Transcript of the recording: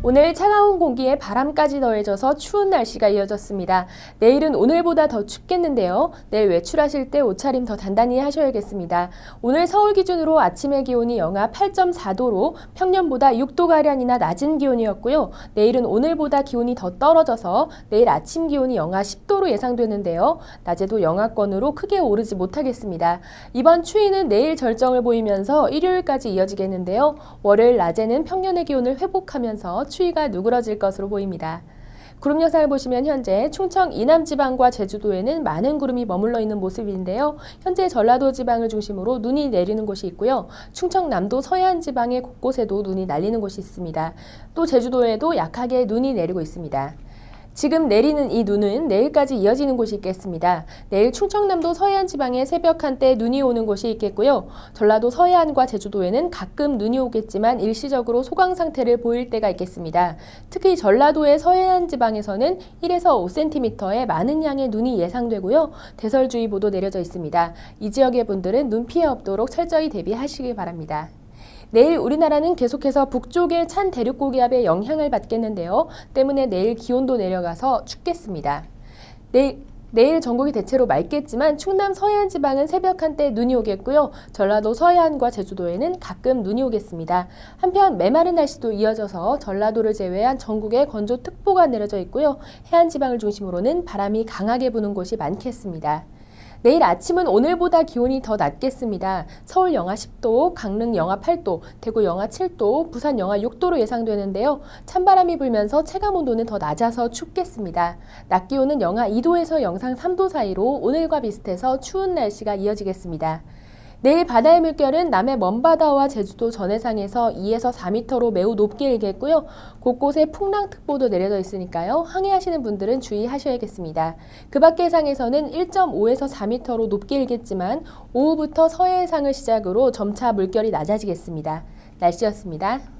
오늘 차가운 공기에 바람까지 더해져서 추운 날씨가 이어졌습니다. 내일은 오늘보다 더 춥겠는데요. 내일 외출하실 때 옷차림 더 단단히 하셔야겠습니다. 오늘 서울 기준으로 아침의 기온이 영하 8.4도로 평년보다 6도가량이나 낮은 기온이었고요. 내일은 오늘보다 기온이 더 떨어져서 내일 아침 기온이 영하 10도로 예상되는데요. 낮에도 영하권으로 크게 오르지 못하겠습니다. 이번 추위는 내일 절정을 보이면서 일요일까지 이어지겠는데요. 월요일 낮에는 평년의 기온을 회복하면서 추위가 누그러질 것으로 보입니다. 구름 영상을 보시면 현재 충청 이남 지방과 제주도에는 많은 구름이 머물러 있는 모습인데요. 현재 전라도 지방을 중심으로 눈이 내리는 곳이 있고요. 충청남도 서해안 지방의 곳곳에도 눈이 날리는 곳이 있습니다. 또 제주도에도 약하게 눈이 내리고 있습니다. 지금 내리는 이 눈은 내일까지 이어지는 곳이 있겠습니다. 내일 충청남도 서해안 지방에 새벽 한때 눈이 오는 곳이 있겠고요. 전라도 서해안과 제주도에는 가끔 눈이 오겠지만 일시적으로 소강 상태를 보일 때가 있겠습니다. 특히 전라도의 서해안 지방에서는 1에서 5cm의 많은 양의 눈이 예상되고요. 대설주의보도 내려져 있습니다. 이 지역의 분들은 눈 피해 없도록 철저히 대비하시기 바랍니다. 내일 우리나라는 계속해서 북쪽의 찬 대륙 고기압의 영향을 받겠는데요. 때문에 내일 기온도 내려가서 춥겠습니다. 내일 내일 전국이 대체로 맑겠지만 충남 서해안 지방은 새벽 한때 눈이 오겠고요. 전라도 서해안과 제주도에는 가끔 눈이 오겠습니다. 한편 메마른 날씨도 이어져서 전라도를 제외한 전국에 건조특보가 내려져 있고요. 해안 지방을 중심으로는 바람이 강하게 부는 곳이 많겠습니다. 내일 아침은 오늘보다 기온이 더 낮겠습니다. 서울 영하 10도, 강릉 영하 8도, 대구 영하 7도, 부산 영하 6도로 예상되는데요. 찬바람이 불면서 체감 온도는 더 낮아서 춥겠습니다. 낮 기온은 영하 2도에서 영상 3도 사이로 오늘과 비슷해서 추운 날씨가 이어지겠습니다. 내일 바다의 물결은 남해 먼바다와 제주도 전해상에서 2에서 4m로 매우 높게 일겠고요. 곳곳에 풍랑특보도 내려져 있으니까요. 항해하시는 분들은 주의하셔야겠습니다. 그 밖의 해상에서는 1.5에서 4m로 높게 일겠지만 오후부터 서해 해상을 시작으로 점차 물결이 낮아지겠습니다. 날씨였습니다.